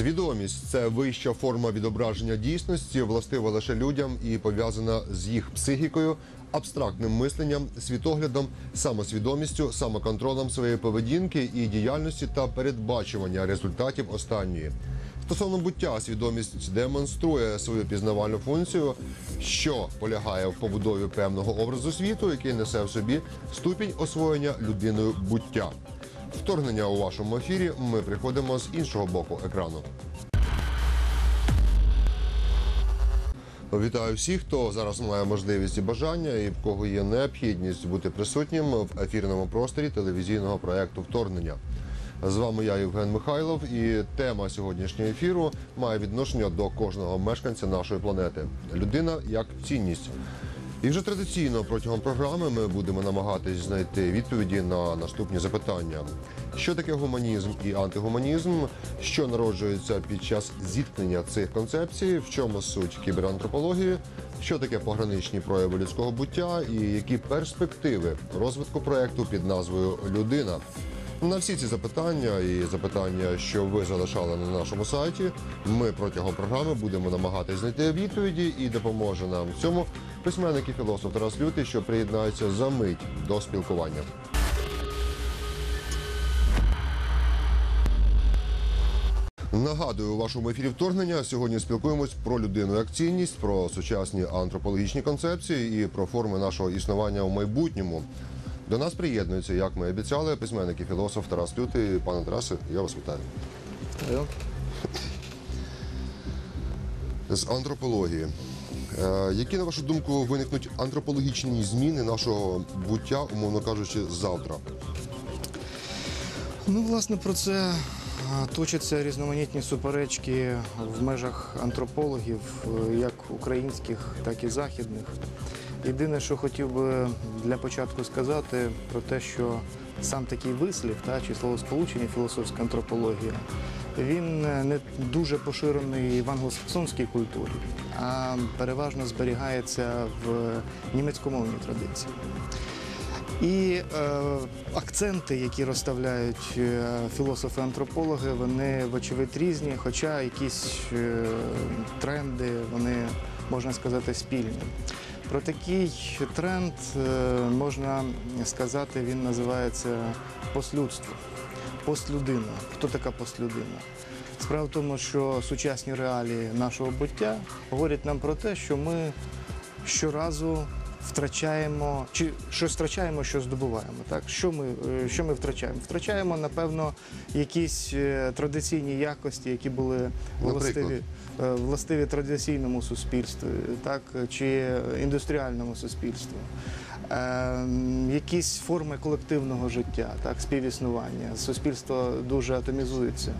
Свідомість це вища форма відображення дійсності, властива лише людям і пов'язана з їх психікою, абстрактним мисленням, світоглядом, самосвідомістю, самоконтролем своєї поведінки і діяльності та передбачування результатів останньої. Стосовно буття, свідомість демонструє свою пізнавальну функцію, що полягає в побудові певного образу світу, який несе в собі ступінь освоєння людиною буття. Вторгнення у вашому ефірі ми приходимо з іншого боку екрану. Вітаю всіх, хто зараз має можливість і бажання, і в кого є необхідність бути присутнім в ефірному просторі телевізійного проекту Вторгнення. З вами я, Євген Михайлов, і тема сьогоднішнього ефіру має відношення до кожного мешканця нашої планети. Людина як цінність. І вже традиційно протягом програми ми будемо намагатись знайти відповіді на наступні запитання: що таке гуманізм і антигуманізм, що народжується під час зіткнення цих концепцій, в чому суть кіберантропології, що таке пограничні прояви людського буття, і які перспективи розвитку проекту під назвою Людина. На всі ці запитання і запитання, що ви залишали на нашому сайті, ми протягом програми будемо намагатись знайти відповіді і допоможе нам в цьому письменник і філософ Тарас Лютий, що приєднається за мить до спілкування. Нагадую, у вашому ефірі вторгнення сьогодні спілкуємось про людину як цінність, про сучасні антропологічні концепції і про форми нашого існування у майбутньому. До нас приєднується, як ми обіцяли, письменник і філософ Тарас Лютий. Пане Тарасе, я вас вітаю. З антропології. Е, Які, на вашу думку, виникнуть антропологічні зміни нашого буття, умовно кажучи, завтра? Ну, власне, про це точаться різноманітні суперечки в межах антропологів, е, як українських, так і західних. Єдине, що хотів би для початку сказати, про те, що сам такий вислів та чи словосполучення філософська антропологія, він е, не дуже поширений в англосаксонській культурі, а переважно зберігається в німецькомовній традиції. І е, акценти, які розставляють е, філософи-антропологи, вони вочевидь різні, хоча якісь е, тренди, вони, можна сказати, спільні. Про такий тренд е, можна сказати, він називається послюдство, послюдина. Хто така постлюдина? Справа в тому, що сучасні реалії нашого буття говорять нам про те, що ми щоразу втрачаємо, чи щось втрачаємо, що здобуваємо. Так? Що, ми, е, що ми втрачаємо? Втрачаємо, напевно, якісь е, традиційні якості, які були властиві, е, властиві традиційному суспільству, так? чи індустріальному суспільству. Ем, якісь форми колективного життя, так, співіснування. Суспільство дуже атомізується,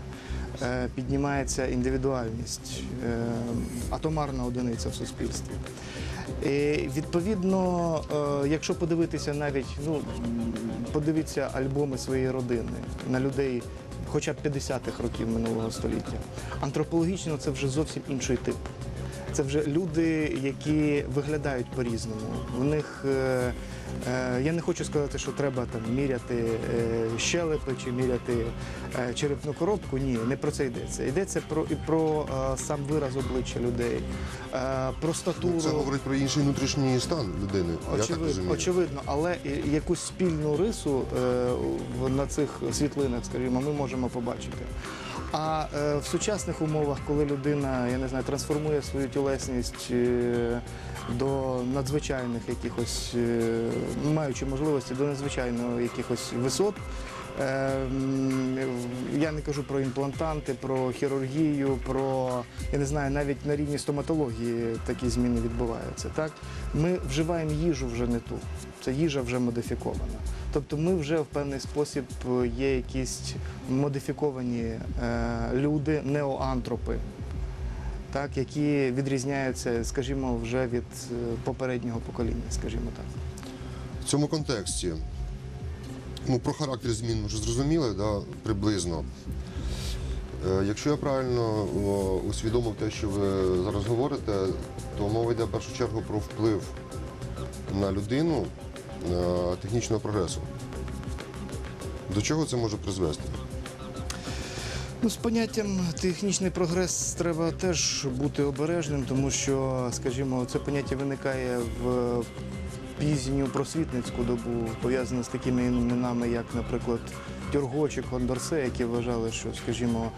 піднімається індивідуальність, е, атомарна одиниця в суспільстві. Відповідно, е, якщо подивитися навіть, ну подивіться альбоми своєї родини на людей хоча б 50-х років минулого століття, антропологічно це вже зовсім інший тип. Це вже люди, які виглядають по-різному. В них е, е, я не хочу сказати, що треба там міряти е, щелепи чи міряти е, черепну коробку. Ні, не про це йдеться. Йдеться про і про е, сам вираз обличчя людей, е, про статуру. Це говорить про інший внутрішній стан людини. я так Очевидно, розумію. очевидно, але якусь спільну рису е, в- на цих світлинах, скажімо, ми можемо побачити. А е, в сучасних умовах, коли людина, я не знаю, трансформує свою тілесність е, до надзвичайних якихось, е, маючи можливості до надзвичайно якихось висот. Е, м, Я не кажу про імплантанти, про хірургію, про я не знаю, навіть на рівні стоматології такі зміни відбуваються. Так ми вживаємо їжу вже не ту. Це їжа вже модифікована. Тобто ми вже в певний спосіб е, є якісь модифіковані е, люди, неоантропи, так, які відрізняються, скажімо, вже від е, попереднього покоління, скажімо так. В цьому контексті, ну, про характер змін ми вже зрозуміли, да, приблизно. Е, Якщо я правильно усвідомив те, що ви зараз говорите, то мова йде в першу чергу про вплив на людину е, технічного прогресу. До чого це може призвести? Ну, з поняттям технічний прогрес треба теж бути обережним, тому що, скажімо, це поняття виникає в пізню просвітницьку добу, пов'язане з такими іменами, як, наприклад, Тюрго чи Кондорсе, які вважали, що, скажімо,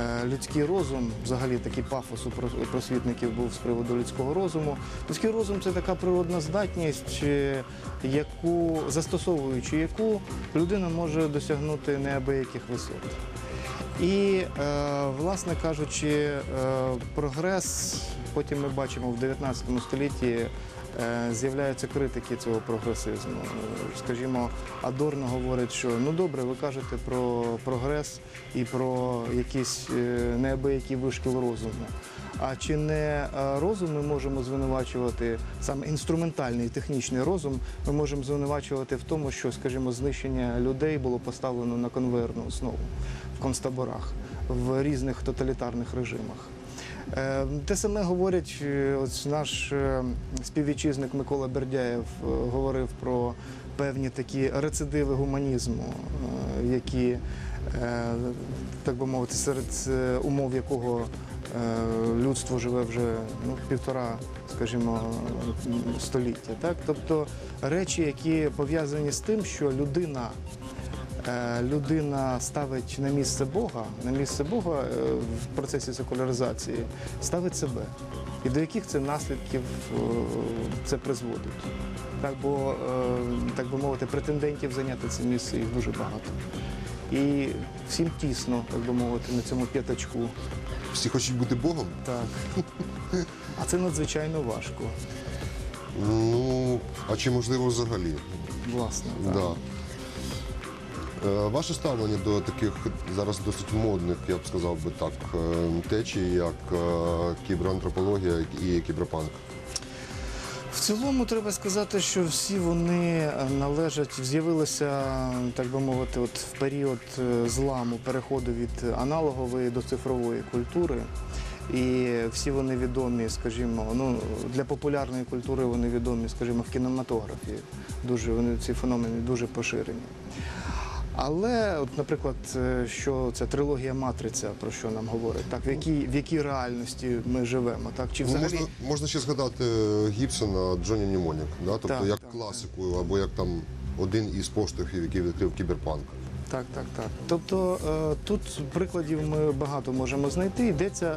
е, людський розум, взагалі такий пафос у просвітників був з приводу людського розуму. Людський розум це така природна здатність, е, яку застосовуючи яку людина може досягнути неабияких висот. І, е, власне кажучи, прогрес, потім ми бачимо в 19 столітті з'являються критики цього прогресизму. Е, Скажімо, Адорно говорить, що ну добре, ви кажете про прогрес і про якийсь е, неабиякий вишкіл розуму. А чи не е, розум ми можемо звинувачувати саме інструментальний технічний розум? Ми можемо звинувачувати в тому, що, скажімо, знищення людей було поставлено на конвейерну основу в концтаборах в різних тоталітарних режимах. Е, Те саме говорять, е, ось наш е, співвітчизник Микола Бердяєв говорив про певні такі рецидиви гуманізму, які, так би мовити, серед умов якого людство живе вже ну, півтора, скажімо, століття. Так? Тобто речі, які пов'язані з тим, що людина людина ставить на місце Бога, на місце Бога е, в процесі секуляризації, ставить себе. І до яких це наслідків е, це призводить? Так, бо, е, так би мовити, претендентів зайняти це місце їх дуже багато. І всім тісно, так би мовити, на цьому п'ятачку. Всі хочуть бути Богом? Так. А це надзвичайно важко, Ну, а чи можливо взагалі? власне. Так. Да. Е, Ваше ставлення до таких зараз досить модних, я б сказав би так, е, течій, як е, кіберантропологія і кіберпанк. В цілому треба сказати, що всі вони належать, з'явилися, так би мовити, от в період зламу, переходу від аналогової до цифрової культури. І всі вони відомі, скажімо, ну для популярної культури вони відомі, скажімо, в кінематографі. Дуже вони ці феномени дуже поширені. Але, от, наприклад, е, що це трилогія Матриця, про що нам говорить, так в якій в якій реальності ми живемо, так чи Ну, взагалі можна, можна ще згадати е, Гібсона Джонні Німонік, да? тобто Так, як так, класику, або як там один із поштовхів, який відкрив кіберпанк. Так, так, так. Тобто е, тут прикладів ми багато можемо знайти. Йдеться,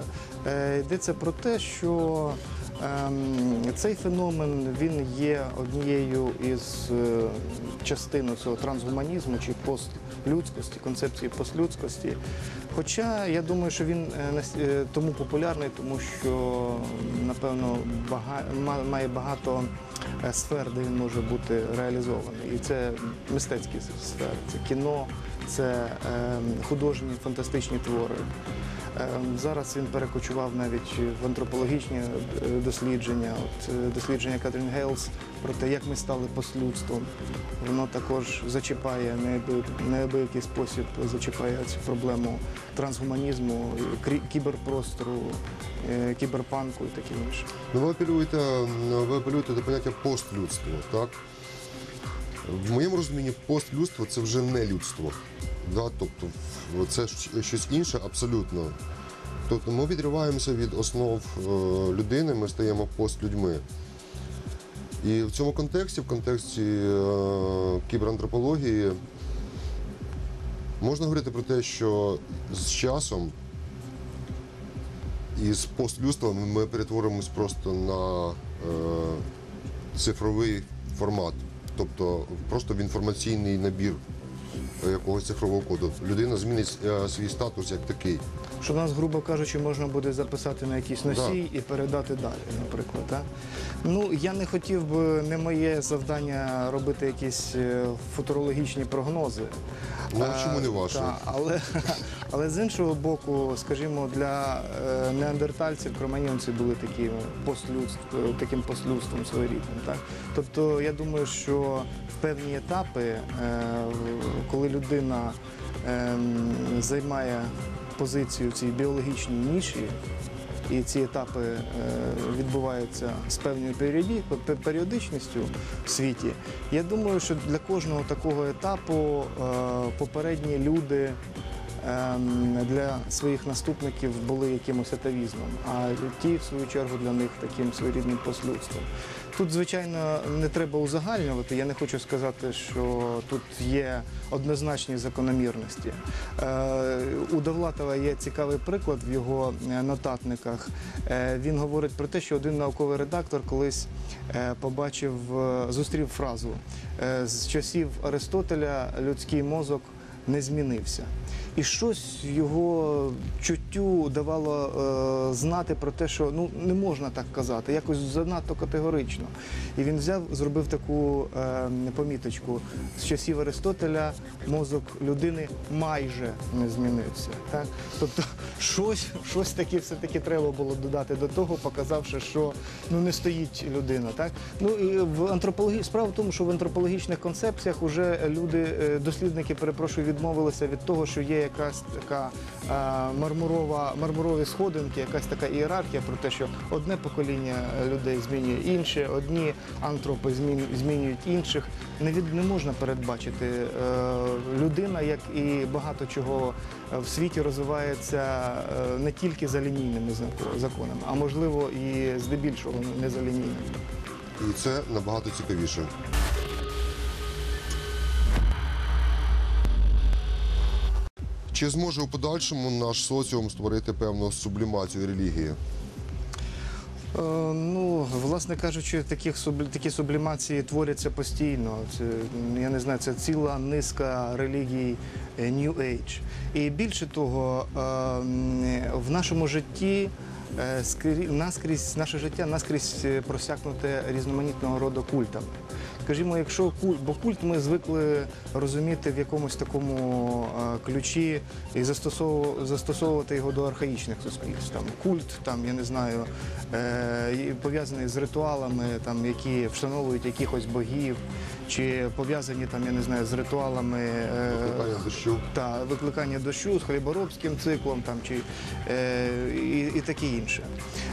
йдеться про те, що цей феномен він є однією із е, частин цього трансгуманізму чи постлюдськості, концепції постлюдськості. Хоча я думаю, що він е, е, тому популярний, тому що напевно має багато сфер, де він може бути реалізований. І це мистецькі сфери, це кіно, це е, художні фантастичні твори. Е, Зараз він перекочував навіть в антропологічні е, дослідження. От е, дослідження Катрін Гейлс про те, як ми стали послюдством. Воно також зачіпає неаби- неабиякий спосіб, зачіпає цю проблему трансгуманізму, кіберпростору, е, кіберпанку і таке інше. Ну, ви апелюєте, ви апелюєте до поняття постлюдство, так? В моєму розумінні постлюдство це вже не людство. Да? Тобто це щось інше абсолютно. Тобто ми відриваємося від основ е, людини, ми стаємо постлюдьми. І в цьому контексті, в контексті е, кіберантропології, можна говорити про те, що з часом із постлюдства ми перетворимось просто на е, цифровий формат, тобто просто в інформаційний набір е, якогось цифрового коду. Людина змінить е, свій статус як такий. Що нас, грубо кажучи, можна буде записати на якийсь носій і передати далі, наприклад. Так? Ну, я не хотів би, не моє завдання робити якісь е, футурологічні прогнози. Ну, а чому не ваше? та, але, але з іншого боку, скажімо, для е, неандертальців кроманьонці були такими постлюдств, е, таким постлюдством своєрідним. Так? Тобто я думаю, що в певні етапи, е, коли людина ем, займає позицію в цій біологічній ніші, і ці етапи відбуваються з певною періодичністю в світі. Я думаю, що для кожного такого етапу попередні люди для своїх наступників були якимось атавізмом, а ті, в свою чергу, для них таким своєрідним послюдством. Тут, звичайно, не треба узагальнювати. Я не хочу сказати, що тут є однозначні закономірності. Е, У Довлатова є цікавий приклад в його е, нотатниках. Е, Він говорить про те, що один науковий редактор колись побачив, зустрів фразу з часів Аристотеля людський мозок не змінився. І щось його чуттю давало е, знати про те, що ну не можна так казати, якось занадто категорично. І він взяв, зробив таку е, поміточку з часів Аристотеля мозок людини майже не змінився. Так? Тобто щось, щось таке все-таки треба було додати до того, показавши, що ну не стоїть людина. Так? Ну і в антропології справа в тому, що в антропологічних концепціях вже люди, е, дослідники, перепрошую, відмовилися від того, що є якась така е, мармурова, мармурові сходинки, якась така ієрархія про те, що одне покоління людей змінює інше, одні антропи зміню- змінюють інших. Не від не можна передбачити. Е, людина, як і багато чого е, в світі, розвивається не тільки за лінійними законами, а можливо і здебільшого не за лінійними. І це набагато цікавіше. Чи зможе у подальшому наш соціум створити певну сублімацію релігії? Е, Ну, власне кажучи, таких такі сублімації творяться постійно. Це я не знаю, це ціла низка релігій е, New Age. І більше того, е, в нашому житті наскрізь наше життя наскрізь е, просякнуте різноманітного роду культами. Скажімо, якщо культ, бо культ ми звикли розуміти в якомусь такому е, ключі і застосовувати його до архаїчних суспільств. Там культ, там я не знаю, е, пов'язаний з ритуалами, там які вшановують якихось богів, чи пов'язані там, я не знаю, з ритуалами. е, Питання дощу. та викликання дощу з хліборобським циклом там чи е, і, і таке інше.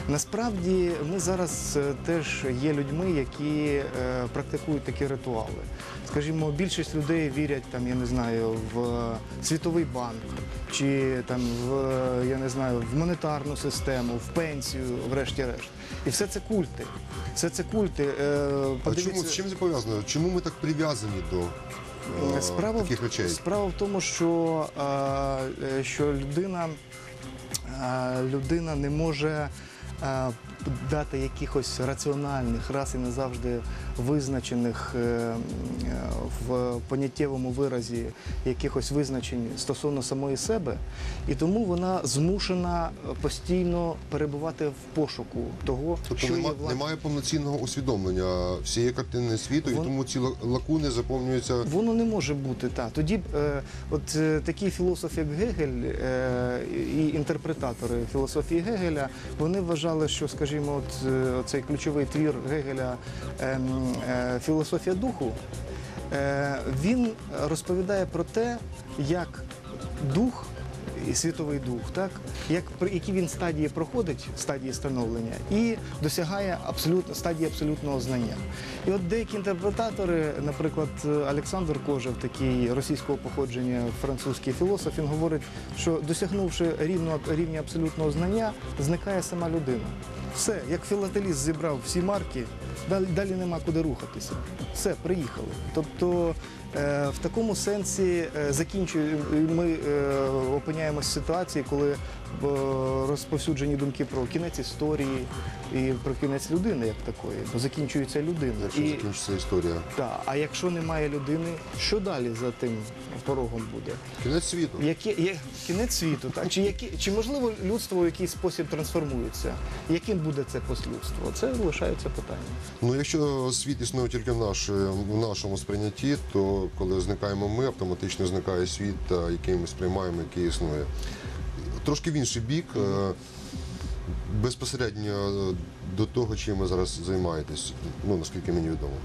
Насправді ми зараз е, теж є людьми, які е, практикують такі ритуали. Скажімо, більшість людей вірять там, я не знаю, в світовий банк, чи там в я не знаю, в монетарну систему, в пенсію, врешті-решт. І все це культи. Все це культи. Е, А чому з чим це пов'язано? Чому ми так прив'язані до е, Справа, таких речей? справа в тому, що, е, що людина, людина не може дати якихось раціональних, раз і назавжди визначених е, в поняттєвому виразі якихось визначень стосовно самої себе, і тому вона змушена постійно перебувати в пошуку того, Тобто що нема, є власне. немає повноцінного усвідомлення всієї картини світу, і тому ці лакуни заповнюються. Воно не може бути так. Тоді е, от е, такі філософи, як Гегель е, і інтерпретатори філософії Гегеля, вони вважали, що, скажімо, от е, цей ключовий твір Гегеля ем, е, філософія духу. е, Він розповідає про те, як дух. Світовий дух, так як які він стадії проходить, стадії становлення, і досягає абсолютно стадії абсолютного знання. І от деякі інтерпретатори, наприклад, Олександр Кожев, такий російського походження французький філософ, він говорить, що досягнувши рівно рівня абсолютного знання, зникає сама людина. Все, як філателіст зібрав всі марки, далі, далі нема куди рухатися. Все, приїхали. Тобто е, в такому сенсі е, закінчує, ми е, в ситуації, коли розповсюджені думки про кінець історії і про кінець людини як такої, закінчується людина. Якщо І, закінчиться історія. та, а якщо немає людини, що далі за тим порогом буде? Кінець світу. Яке є кінець світу, так? Чи, які, чи можливо людство в якийсь спосіб трансформується? Яким буде це послідство? Це лишається питання. Ну, якщо світ існує тільки наш, в нашому сприйнятті, то коли зникаємо ми, автоматично зникає світ, який ми сприймаємо, який існує. Трошки в інший бік, е, безпосередньо до того, чим ви зараз займаєтесь, ну наскільки мені відомо.